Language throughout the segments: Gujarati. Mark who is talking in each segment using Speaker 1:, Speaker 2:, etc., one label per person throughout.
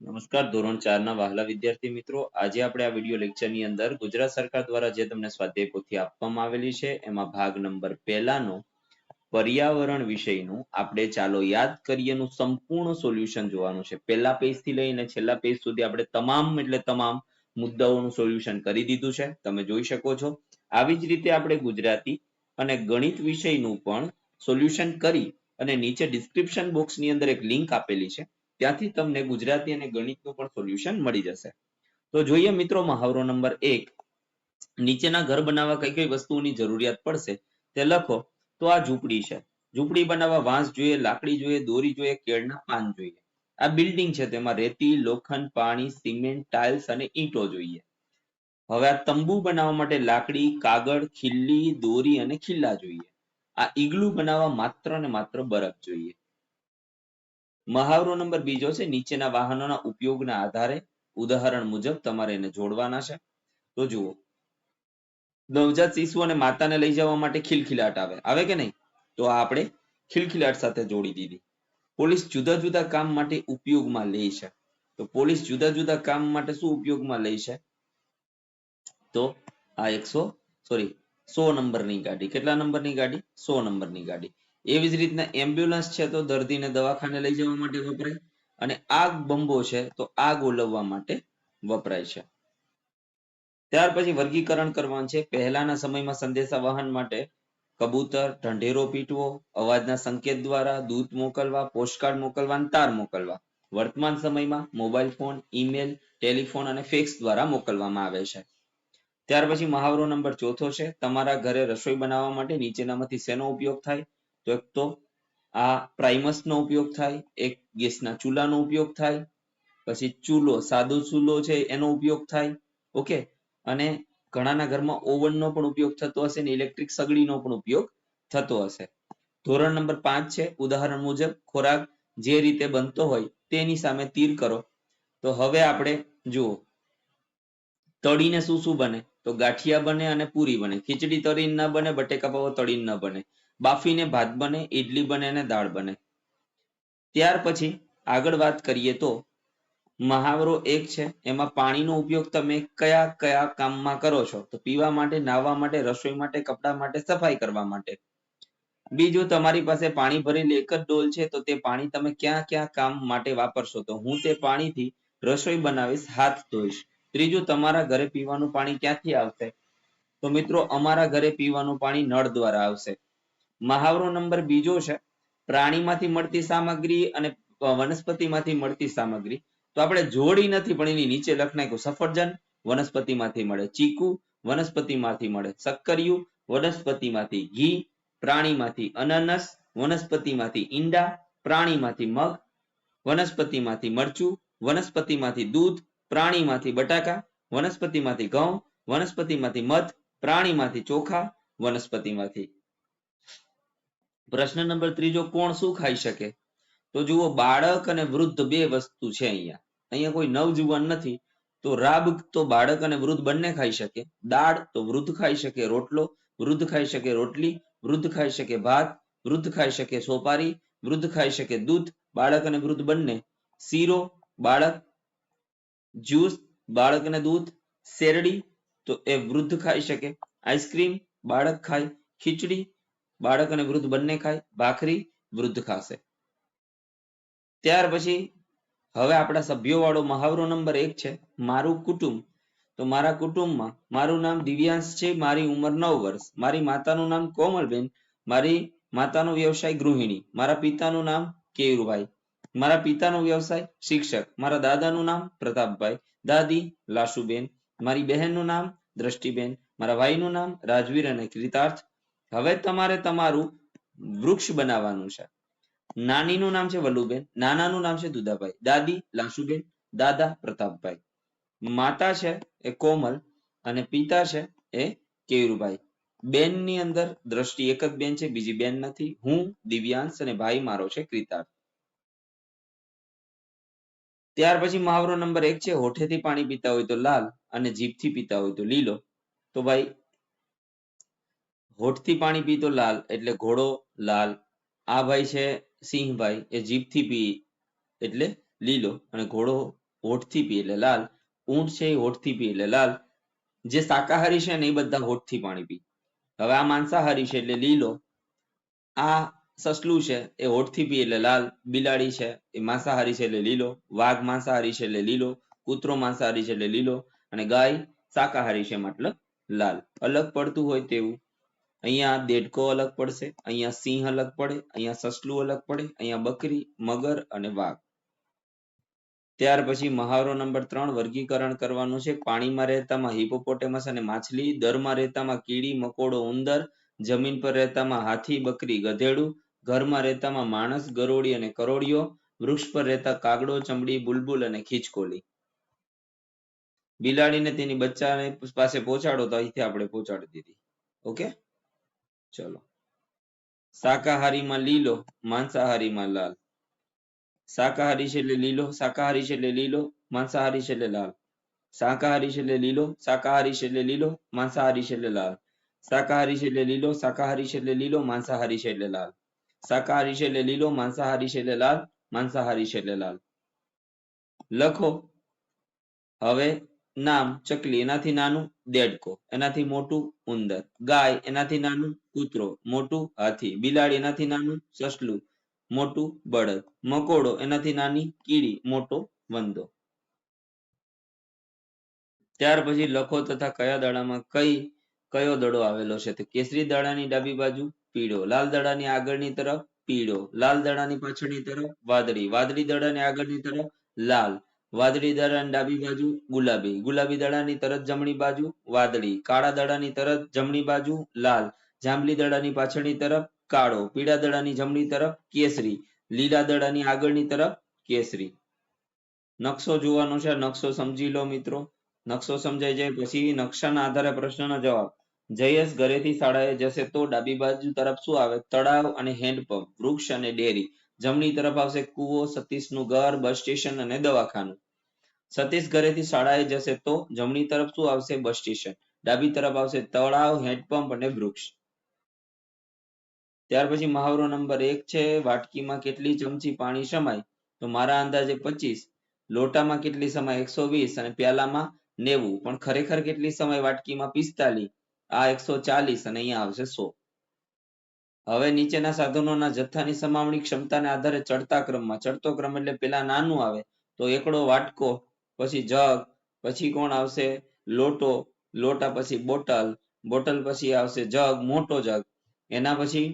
Speaker 1: નમસ્કાર, ધોરણ ચાર ના વહાલા વિદ્યાર્થી મિત્રો. આજે આપણે આ વીડિયો લેક્ચરની અંદર ગુજરાત સરકાર દ્વારા જે તમને સ્વાધ્યાય પોથી આપવામાં આવેલી છે, એમાં ભાગ નંબર પહેલાનો પર્યાવરણ વિષયનું આપણે ચાલો યાદ કરીએનું સંપૂર્ણ સોલ્યુશન જોવાનું છે. પહેલા પેજથી લઈને છેલ્લા પેજ સુધી આપણે તમામ એટલે તમામ મુદ્દાઓનું સોલ્યુશન કરી દીધું છે. તમે જોઈ શકો છો. આવી જ રીતે આપણે ગુજરાતી અને ગણિત વિષયનું પણ સોલ્યુશન કરી અને નીચે ડિસ્ક્રિપ્શન બોક્સની અંદર એક લિંક આપેલી છે. ત્યાંથી તમને ગુજરાતી અને ગણિતનું પણ સોલ્યુશન મળી જશે. તો જોઈએ મિત્રો મહાવરો નંબર એક. નીચેના ઘર બનાવવા કઈ કઈ વસ્તુઓની જરૂરિયાત પડશે તે લખો. તો આ ઝૂંપડી છે. ઝૂંપડી બનાવવા વાંસ જોઈએ, લાકડી જોઈએ, દોરી જોઈએ, કેળના પાન જોઈએ. આ બિલ્ડિંગ છે તેમાં રેતી, લોખંડ, પાણી, સિમેન્ટ, ટાઇલ્સ અને ઈંટો જોઈએ. હવે આ તંબુ બનાવવા માટે લાકડી, કાગળ, ખીલ્લી, દોરી અને ખીલ્લા જોઈએ. આ ઈગલું બનાવવા માત્ર ને માત્ર બરફ જોઈએ. મહાવરો નંબર બીજો છે, નીચેના વાહનોના ઉપયોગના આધારે ઉદાહરણ મુજબ તમારે એને જોડવાના છે. તો જુઓ. નવજાત શિશુ અને માતાને લઈ જવા માટે ખિલખિલાટ આવે. આવે કે નહીં? તો આ આપણે ખિલખિલાટ સાથે જોડી દીધી. પોલીસ જુદા જુદા કામ માટે ઉપયોગમાં લે છે. તો પોલીસ જુદા જુદા કામ માટે શું ઉપયોગમાં લે છે? તો આ એકસો, સોરી, સો નંબરની ગાડી. કેટલા નંબરની ગાડી? સો નંબરની ગાડી. એવી જ રીતના એમ્બ્યુલન્સ છે તો દર્દીને દવાખાને લઈ જવા માટે વપરાય અને આગ બંબો છે તો આગ ઓલવવા માટે વપરાય છે. ત્યાર પછી વર્ગીકરણ કરવાનું છે. પહેલાના સમયમાં સંદેશા વહન માટે કબૂતર, ઢંઢેરો પીટવો, અવાજના સંકેત દ્વારા દૂત મોકલવા, પોસ્ટકાર્ડ મોકલવા તાર મોકલવા. વર્તમાન સમયમાં મોબાઈલ ફોન, ઈમેલ, ટેલિફોન અને ફેક્સ દ્વારા મોકલવામાં આવે છે. ત્યાર પછી મહાવરો નંબર ચોથો છે. તમારા ઘરે રસોઈ બનાવવા માટે નીચેનામાંથી શેનો ઉપયોગ થાય? તો એક તો આ પ્રાઇમસ નો ઉપયોગ થાય, એક ગેસના ચૂલાનો ઉપયોગ થાય, પછી ચૂલો, સાદો ચૂલો છે એનો ઉપયોગ થાય ઓકે અને ઘણાના ઘરમાં ઓવનનો પણ ઉપયોગ થતો હશે ને ઇલેક્ટ્રિક સગડીનો પણ ઉપયોગ થતો હશે. ધોરણ નંબર પાંચ છે, ઉદાહરણ મુજબ ખોરાક જે રીતે બનતો હોય તેની સામે તીર કરો. તો હવે આપણે જુઓ. તળીને શું શું બને? તો ગાંઠિયા બને અને પૂરી બને. ખીચડી તળીને ના બને, બટેકા પાવ તળીને ન બને. બાફીને ભાત બને ઇડલી બને અને દાળ બને. ત્યાર પછી આગળ વાત કરીએ તો મહાવરો એક છે, એમાં પાણીનો ઉપયોગ તમે કયા કયા કામમાં કરો છો? તો પીવા માટે, નાહવા માટે, રસોઈ માટે, કપડા માટે, સફાઈ કરવા માટે. બીજું, તમારી પાસે પાણી ભરેલી એક જ ડોલ છે, તો તે પાણી તમે ક્યાં ક્યાં કામ માટે વાપરશો? તો હું તે પાણીથી રસોઈ બનાવીશ, હાથ ધોઈશ. ત્રીજું, તમારા ઘરે પીવાનું પાણી ક્યાંથી આવશે? તો મિત્રો, અમારા ઘરે પીવાનું પાણી નળ દ્વારા આવશે. મહાવરો નંબર બીજો છે. પ્રાણીમાંથી મળતી સામગ્રી અને વનસ્પતિમાંથી મળતી સામગ્રી. તો આપણે જોડી નથી, પણ એની નીચે લખ નાખ્યું, સફરજન વનસ્પતિમાંથી મળે, ચીકુ વનસ્પતિમાંથી મળે, સક્કરિયું વનસ્પતિમાંથી ઘી, પ્રાણીમાંથી અનનસ વનસ્પતિમાંથી ઈંડા, પ્રાણીમાંથી મગ વનસ્પતિમાંથી મરચું, વનસ્પતિમાંથી દૂધ, પ્રાણીમાંથી બટાકા, વનસ્પતિમાંથી ઘઉં, વનસ્પતિમાંથી મધ, પ્રાણીમાંથી ચોખા, વનસ્પતિમાંથી પ્રશ્ન નંબર ત્રીજો, કોણ શું ખાઈ શકે? તો જુઓ, બાળક અને વૃદ્ધ બે વસ્તુ છે અહીંયા. અહીંયા કોઈ નવજુવાન નથી. તો રાબ તો બાળક અને વૃદ્ધ બંને ખાઈ શકે. દાળ તો વૃદ્ધ ખાઈ શકે રોટલો. વૃદ્ધ ખાઈ શકે રોટલી. વૃદ્ધ ખાઈ શકે ભાત. વૃદ્ધ ખાઈ શકે સોપારી. વૃદ્ધ ખાઈ શકે દૂધ. બાળક અને વૃદ્ધ બંને. શીરો, બાળક. જ્યુસ, બાળક અને દૂધ. શેરડી તો એ વૃદ્ધ ખાઈ શકે. આઈસ્ક્રીમ, બાળક ખાય. ખીચડી બાળક અને વૃદ્ધ બંને ખાય, ભાખરી, વૃદ્ધ ખાશે. ત્યાર પછી હવે આપણા સભ્યો વાળો મહાવરો નંબર એક છે, મારું કુટુંબ. તો મારા કુટુંબમાં મારું નામ દિવ્યાંશ છે, મારી ઉંમર નવ વર્ષ. મારી માતાનું નામ કોમલબેન, મારી માતાનો વ્યવસાય ગૃહિણી. મારા પિતાનું નામ કેયુરભાઈ. મારા પિતાનો વ્યવસાય શિક્ષક. મારા દાદાનું નામ પ્રતાપભાઈ. દાદી લાશુબેન. મારી બહેનનું નામ દ્રષ્ટિબેન. મારા ભાઈનું નામ રાજવીર અને કૃતાર્થ હવે તમારે તમારું વૃક્ષ બનાવવાનું છે. નાનીનું નામ છે વલ્લુબેન, નાનાનું નામ છે દુદાભાઈ દાદી લાસુબેન, દાદા પ્રતાપભાઈ. માતા છે એ કોમલ અને પિતા છે એ કેયુરભાઈ. બેનની અંદર દ્રષ્ટિ એક જ બેન છે, બીજી બેન નથી. હું, દિવ્યાંશ અને ભાઈ મારો છે કૃતાર્થ ત્યાર પછી મહાવરો નંબર એક છે, હોઠેથી પાણી પીતા હોય તો લાલ અને જીભથી પીતા હોય તો લીલો. તો ભાઈ હોઠથી પાણી પીતો લાલ એટલે ઘોડો લાલ. આ ભાઈ છે સિંહભાઈ. એ જીભથી પી એટલે લીલો અને ઘોડો હોઠથી પી એટલે લાલ. ઊંટ છે એ હોઠથી પી એટલે લાલ. જે શાકાહારી છે ને એ બધા હોઠથી પાણી પી. હવે આ માંસાહારી છે એટલે લીલો. આ સસલું છે એ હોઠથી પી એટલે લાલ. બિલાડી છે એ માંસાહારી છે એટલે લીલો. વાઘ માંસાહારી છે એટલે લીલો. કૂતરો માંસાહારી છે એટલે લીલો. અને ગાય શાકાહારી છે મતલબ લાલ. અલગ પડતું હોય તેવું. અહીંયા દેડકો અલગ પડશે, અહીંયા સિંહ અલગ પડે, અહીંયા સસલું અલગ પડે, અહીંયા બકરી, મગર અને વાઘ. ત્યાર પછી મહાવરો નંબર ત્રણ વર્ગીકરણ કરવાનું છે. પાણીમાં રહેતામાં હિપોપોટેમસ અને માછલી, દરમાં રહેતામાં કીડી, મકોડો ઉંદર, જમીન પર રહેતામાં હાથી, બકરી, ગધેડું, ઘરમાં રહેતામાં માણસ, ગરોળી અને કરોળીઓ, વૃક્ષ પર રહેતા કાગડો, ચમડી, બુલબુલ અને ખીચકોલી. બિલાડીને તેની બચ્ચાને પાસે પહોંચાડો તો અહીંથી આપણે પહોંચાડી દીધી. ઓકે? ચલો શાકાહારીમાં લીલો માંસાહારીમાં લાલ શાકાહારી છે એટલે લીલો શાકાહારી છે એટલે લીલો માંસાહારી છે એટલે લાલ શાકાહારી છે એટલે લીલો શાકાહારી છે એટલે લીલો માંસાહારી છે એટલે લાલ શાકાહારી છે એટલે લીલો શાકાહારી છે એટલે લીલો માંસાહારી છે એટલે લાલ શાકાહારી છે એટલે લીલો માંસાહારી છે એટલે લાલ માંસાહારી છે એટલે લાલ લખો હવે નામ ચકલી, એનાથી નાનું દેડકો, એનાથી મોટું ઉંદર, ગાય, એનાથી નાનું કૂતરો, મોટું હાથી, બિલાડી, એનાથી નાનું સસલું, મોટું બળદ, મકોડો, એનાથી નાની કીડી, મોટો વંદો. ત્યાર પછી લખો તથા કયા દડામાં કઈ, કયો દડો આવેલો છે? તો કેસરી દાડાની ડાબી બાજુ પીળો, લાલ દડાની આગળની તરફ પીળો, લાલ દડાની પાછળની તરફ વાદળી વાદળી દડાની આગળની તરફ લાલ. વાદળી દડાની ડાબી બાજુ, ગુલાબી. ગુલાબી દડાની તરત જમણી બાજુ, વાદળી. કાળા દડાની તરત જમણી બાજુ, લાલ. જાંબલી દડાની પાછળની તરફ, કાળો. પીળા દડાની જમણી તરફ, કેસરી. લીલા દડાની આગળની તરફ, કેસરી. નકશો જોવાનો છે. નકશો સમજી લો મિત્રો. નકશો સમજાઈ જાય પછી નકશાના આધારે પ્રશ્નનો જવાબ. જયેશ ઘરેથી શાળાએ જશે તો ડાબી બાજુ તરફ શું આવે? તળાવ અને હેન્ડપંપ, વૃક્ષ અને ડેરી. જમણી તરફ આવશે કુવો, સતીશનું ઘર, બસ સ્ટેશન અને દવાખાનું. સતીશ ઘરેથી શાળાએ જશે તો જમણી તરફ શું આવશે? Bus station. ડાબી તરફ આવશે તળાવ, હેન્ડપંપ અને વૃક્ષ. ત્યાર પછી મહાવરો નંબર એક છે, વાટકીમાં કેટલી ચમચી પાણી સમાય? તો મારા અંદાજે પચીસ. લોટામાં કેટલી સમય? એકસો વીસ. અને પ્યાલામાં નેવું. પણ ખરેખર કેટલી સમય વાટકીમાં? પિસ્તાલીસ. આ એકસો ચાલીસ અને અહીંયા આવશે સો. હવે નીચેના સાધનોના જથ્થાની સમાવણી ક્ષમતાને આધારે ચડતા ક્રમમાં. ચડતો ક્રમ એટલે પેલા નાનું આવે. તો એકડો વાટકો પછી જગ, પછી કોણ આવશે? લોટો, લોટા પછી બોટલ બોટલ પછી આવશે જગ, મોટો જગ. એના પછી?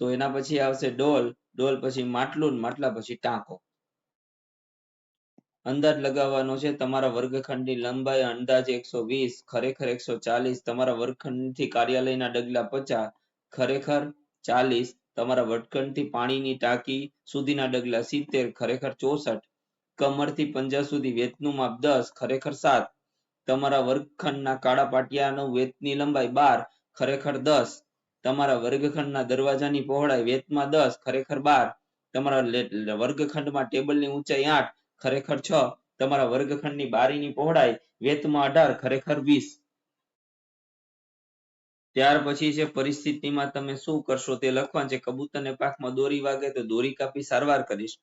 Speaker 1: તો એના પછી આવશે ડોલ ડોલ પછી માટલું માટલા પછી ટાંકો. અંદાજ લગાવવાનો છે, તમારા વર્ગખંડની લંબાઈ, અંદાજે એકસો વીસ, ખરેખર એકસો ચાલીસ, તમારા વર્ગખંડથી કાર્યાલયના ડગલા પચાસ, ખરેખર ચાલીસ, તમારા વર્ગખંડથી પાણીની ટાંકી સુધીના ડગલા સિત્તેર, ખરેખર ચોસઠ કમરથી પંજા સુધી વેતનું માપ દસ, ખરેખર સાત. તમારા વર્ગખંડના કાળા પાટિયાનું વેતની લંબાઈ બાર, ખરેખર દસ. તમારા વર્ગખંડના દરવાજાની પહોળાઈ વેતમાં દસ, ખરેખર બાર. તમારા વર્ગખંડમાં ટેબલની ઊંચાઈ આઠ, ખરેખર છ. તમારા વર્ગખંડની બારીની પહોળાઈ વેતમાં અઢાર, ખરેખર વીસ. ત્યાર પછી છે પરિસ્થિતિમાં તમે શું કરશો તે લખવાનું છે. કબૂતરને પાકમાં દોરી વાગે તો દોરી કાપી સારવાર કરીશ.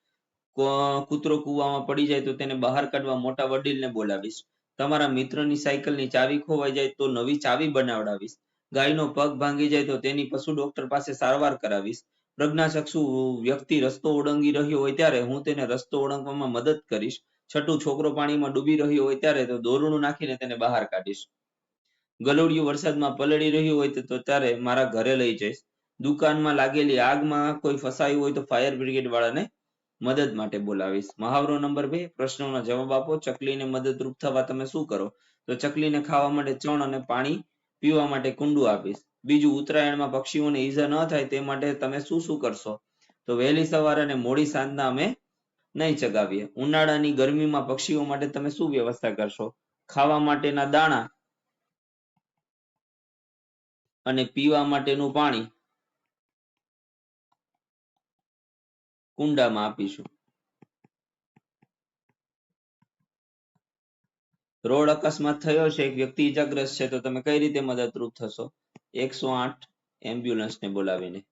Speaker 1: કૂતરો કૂવામાં પડી જાય તો તેને બહાર કાઢવા મોટા વડીલને બોલાવીશ. તમારા મિત્રની સાયકલની ચાવી ખોવાઈ જાય તો નવી ચાવી બનાવડાવીશ. ગાયનો પગ ભાંગી જાય તો તેની પશુ ડોક્ટર પાસે સારવાર કરાવીશ. પ્રજ્ઞાચક્ષુ વ્યક્તિ રસ્તો ઓળંગી રહ્યો હોય ત્યારે હું તેને રસ્તો ઓળંગવામાં મદદ કરીશ. છઠ્ઠું, છોકરો પાણીમાં ડૂબી રહ્યો હોય ત્યારે તો દોરડું નાખીને તેને બહાર કાઢીશ. ગલોડિયું વરસાદમાં પલળી રહ્યું હોય તો ત્યારે મારા ઘરે લઈ જઈશ. દુકાનમાં લાગેલી આગમાં કોઈ ફસાયું હોય તો ફાયર બ્રિગેડ વાળાને મદદ માટે બોલાવીશ. મહાવરો નંબર બે, પ્રશ્નોના જવાબ આપો. ચકલીને મદદરૂપ થવા તમે શું કરો? તો ચકલીને ખાવા માટે ચણ અને પાણી પીવા માટે કુંડું આપીશ. બીજું, ઉત્તરાયણમાં પક્ષીઓને ઈજા ન થાય તે માટે તમે શું શું કરશો? તો વહેલી સવારે અને મોડી સાંજના અમે નહીં ચગાવીએ. ઉનાળાની ગરમીમાં પક્ષીઓ માટે તમે શું વ્યવસ્થા કરશો? ખાવા માટેના દાણા અને પીવા માટેનું પાણી. કુંડામાં આપીશું. રોડ અકસ્માત થયો છે, એક વ્યક્તિ ઇજાગ્રસ્ત છે, તો તમે કઈ રીતે મદદરૂપ થશો? એકસો આઠ એમ્બ્યુલન્સને બોલાવીને.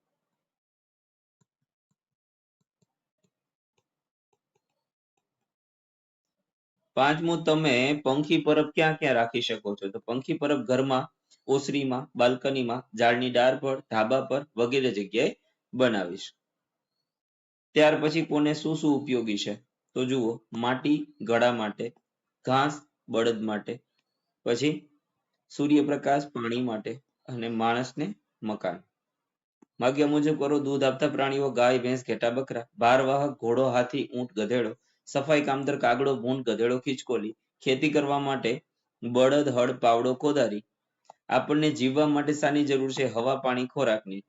Speaker 1: પાંચમું, તમે પંખી પરબ ક્યાં ક્યાં રાખી શકો છો? તો પંખી પરબ ઘરમાં, ઓસરીમાં, બાલ્કનીમાં, ઝાડની ડાળ પર, ધાબા પર વગેરે જગ્યાએ બનાવીશ. ત્યાર પછી કોને શું શું ઉપયોગી છે? તો જુઓ, માટી ઘડા માટે, ઘાસ, બળદ માટે, પછી સૂર્યપ્રકાશ, પાણી માટે અને માણસને મકાન. માગ્યા મુજબ કરો, દૂધ આપતા પ્રાણીઓ ગાય, ભેંસ, ઘેટા, બકરા, ભારવાહક, ઘોડો, હાથી, ઊંટ, ગધેડો, સફાઈ કામદાર, કાગડો, ભૂંડ, ગધેડો, ખીચકોલી, ખેતી કરવા માટે બળદ, હળ, પાવડો કોદારી આપણને જીવવા માટે શાની જરૂર છે? હવા, પાણી, ખોરાકની.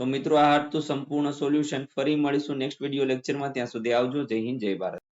Speaker 1: તો મિત્રો આ હતું સંપૂર્ણ સોલ્યુશન ફરી મળીશું નેક્સ્ટ વીડિયો લેક્ચરમાં ત્યાં સુધી આવજો. જય હિન્દ, જય ભારત.